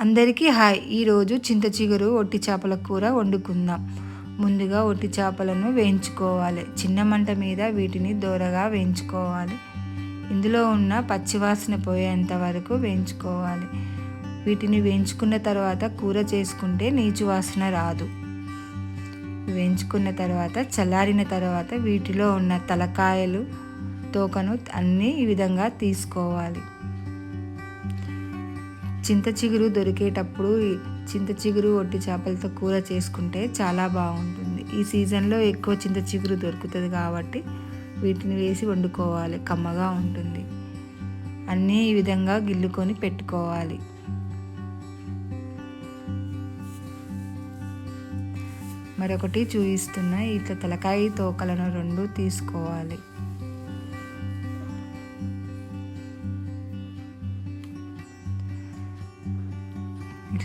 అందరికీ హాయ్. ఈరోజు చింత చిగురు ఒట్టి చేపల కూర వండుకుందాం. ముందుగా ఒట్టి చేపలను వేయించుకోవాలి. చిన్న మంట మీద వీటిని దూరగా వేయించుకోవాలి. ఇందులో ఉన్న పచ్చివాసన పోయేంత వరకు వేయించుకోవాలి. వీటిని వేయించుకున్న తర్వాత కూర చేసుకుంటే నీచు వాసన రాదు. వేయించుకున్న తర్వాత చల్లారిన తర్వాత వీటిలో ఉన్న తలకాయలు తోకను అన్నీ ఈ విధంగా తీసుకోవాలి. చింత చిగురు దొరికేటప్పుడు చింత చిగురు ఒట్టి చేపలతో కూర చేసుకుంటే చాలా బాగుంటుంది. ఈ సీజన్లో ఎక్కువ చింత చిగురు దొరుకుతుంది కాబట్టి వీటిని వేసి వండుకోవాలి. కమ్మగా ఉంటుంది. అన్నీ ఈ విధంగా గిల్లుకొని పెట్టుకోవాలి. మరొకటి చూపిస్తున్న ఇట్లా తలకాయ తోకలను రెండు తీసుకోవాలి.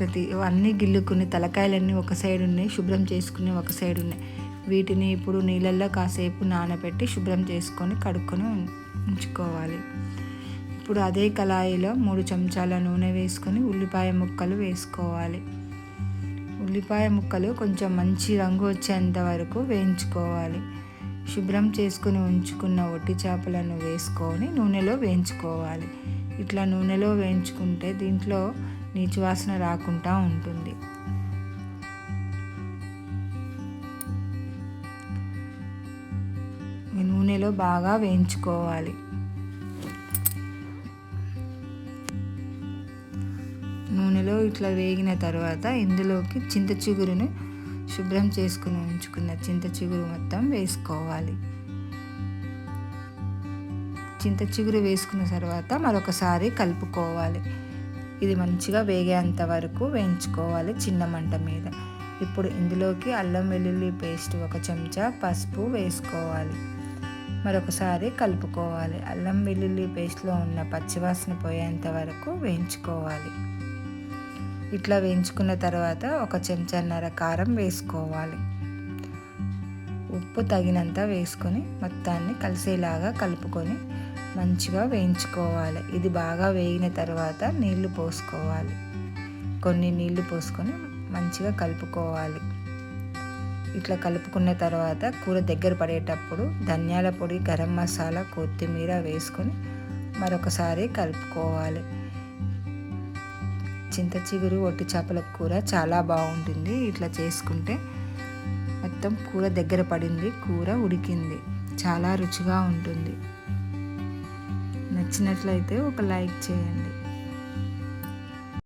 ఇట్లా అన్నీ గిల్లుకుని తలకాయలన్నీ ఒక సైడ్ ఉన్నాయి శుభ్రం చేసుకుని ఒక సైడ్ ఉన్నాయి. వీటిని ఇప్పుడు నీళ్ళల్లో కాసేపు నానబెట్టి శుభ్రం చేసుకొని కడుక్కొని ఉంచుకోవాలి. ఇప్పుడు అదే కళాయిలో మూడు చెంచాల నూనె వేసుకొని ఉల్లిపాయ ముక్కలు వేసుకోవాలి. ఉల్లిపాయ ముక్కలు కొంచెం మంచి రంగు వచ్చేంత వరకు వేయించుకోవాలి. శుభ్రం చేసుకుని ఉంచుకున్న ఒట్టి చేపలను వేసుకొని నూనెలో వేయించుకోవాలి. ఇట్లా నూనెలో వేయించుకుంటే దీంట్లో నీచు వాసన రాకుండా ఉంటుంది. నూనెలో బాగా వేయించుకోవాలి. నూనెలో ఇట్లా వేగిన తర్వాత ఇందులోకి చింత చిగురును శుభ్రం చేసుకుని ఉంచుకున్న చింత చిగురు మొత్తం వేసుకోవాలి. చింత చిగురు వేసుకున్న తర్వాత మరొకసారి కలుపుకోవాలి. ఇది మంచిగా వేగేంత వరకు వేయించుకోవాలి చిన్న మంట మీద. ఇప్పుడు ఇందులోకి అల్లం వెల్లుల్లి పేస్ట్ ఒక చెంచా పసుపు వేసుకోవాలి. మరొకసారి కలుపుకోవాలి. అల్లం వెల్లుల్లి పేస్ట్లో ఉన్న పచ్చివాసన పోయేంత వరకు వేయించుకోవాలి. ఇట్లా వేయించుకున్న తర్వాత ఒక చెంచాన్నర కారం వేసుకోవాలి. ఉప్పు తగినంత వేసుకొని మొత్తాన్ని కలిసేలాగా కలుపుకొని మంచిగా వేయించుకోవాలి. ఇది బాగా వేగిన తర్వాత నీళ్ళు పోసుకోవాలి. కొన్ని నీళ్ళు పోసుకొని మంచిగా కలుపుకోవాలి. ఇట్లా కలుపుకున్న తర్వాత కూర దగ్గర పడేటప్పుడు ధనియాల పొడి గరం మసాలా కొత్తిమీర వేసుకొని మరొకసారి కలుపుకోవాలి. చింత చిగురు ఒట్టి చేపల కూర చాలా బాగుంటుంది. ఇట్లా చేసుకుంటే మొత్తం కూర దగ్గర పడింది కూర ఉడికింది. చాలా రుచిగా ఉంటుంది. నచ్చినట్లయితే ఒక లైక్ చేయండి.